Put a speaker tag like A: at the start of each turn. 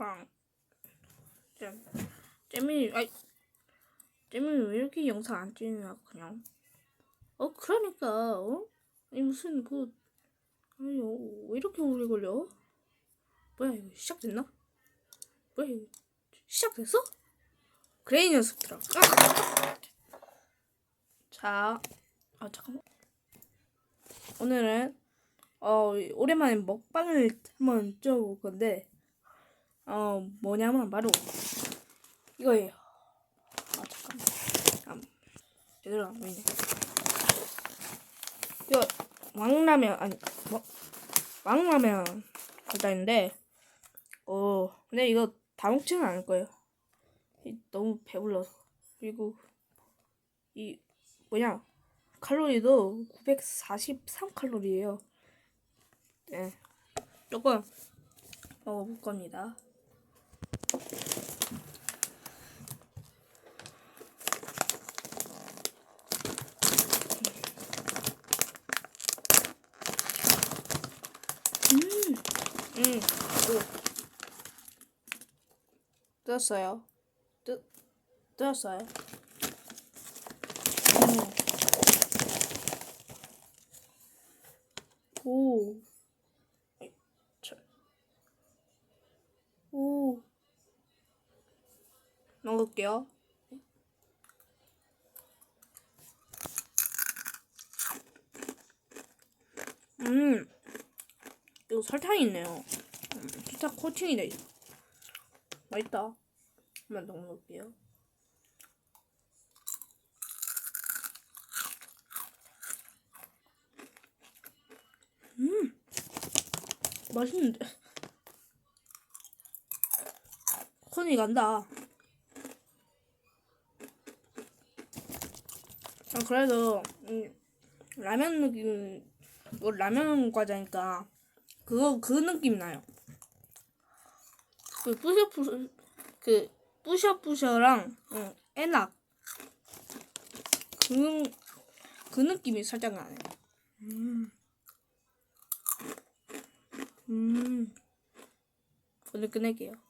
A: 그냥 잼 잼이 아이 잼이 왜 이렇게 영상 안 찍냐 그냥. 어 그러니까 어? 아니 무슨 그 아니 어, 왜 이렇게 오래 걸려? 뭐야 이거 시작됐나? 뭐야 이거 시작됐어? 그래 이 녀석들아. 자, 아 잠깐만. 오늘은 어 오랜만에 먹방을 한번 찍어볼 건데 어 뭐냐면 바로 이거예요. 아 잠깐만. 아, 제대로 안 보이네. 이거 왕라면 아니 뭐 왕라면 과자인데 어 근데 이거 다 먹지는 않을 거예요. 이- 너무 배불러서 그리고 이 뭐냐 칼로리도 943 칼로리예요. 네, 조금 먹어볼 겁니다. 음, 음, 오. 뜯었어요. 뜯, 뜯었어요. 음. 오. 오. 먹을게요. 음. 이거 설탕이 있네요. 음, 설탕 코팅이 돼 있어. 맛있다. 한번 더 먹을게요. 음. 맛있는데. 손이 간다. 아, 그래도 음, 라면 느낌, 이거 라면 과자니까 그거 그 느낌 나요. 그 뿌셔뿌셔 그 뿌셔뿌셔랑 응, 에낙 그, 그 느낌이 살짝 나네요. 음. 음. 오늘 끝낼게요.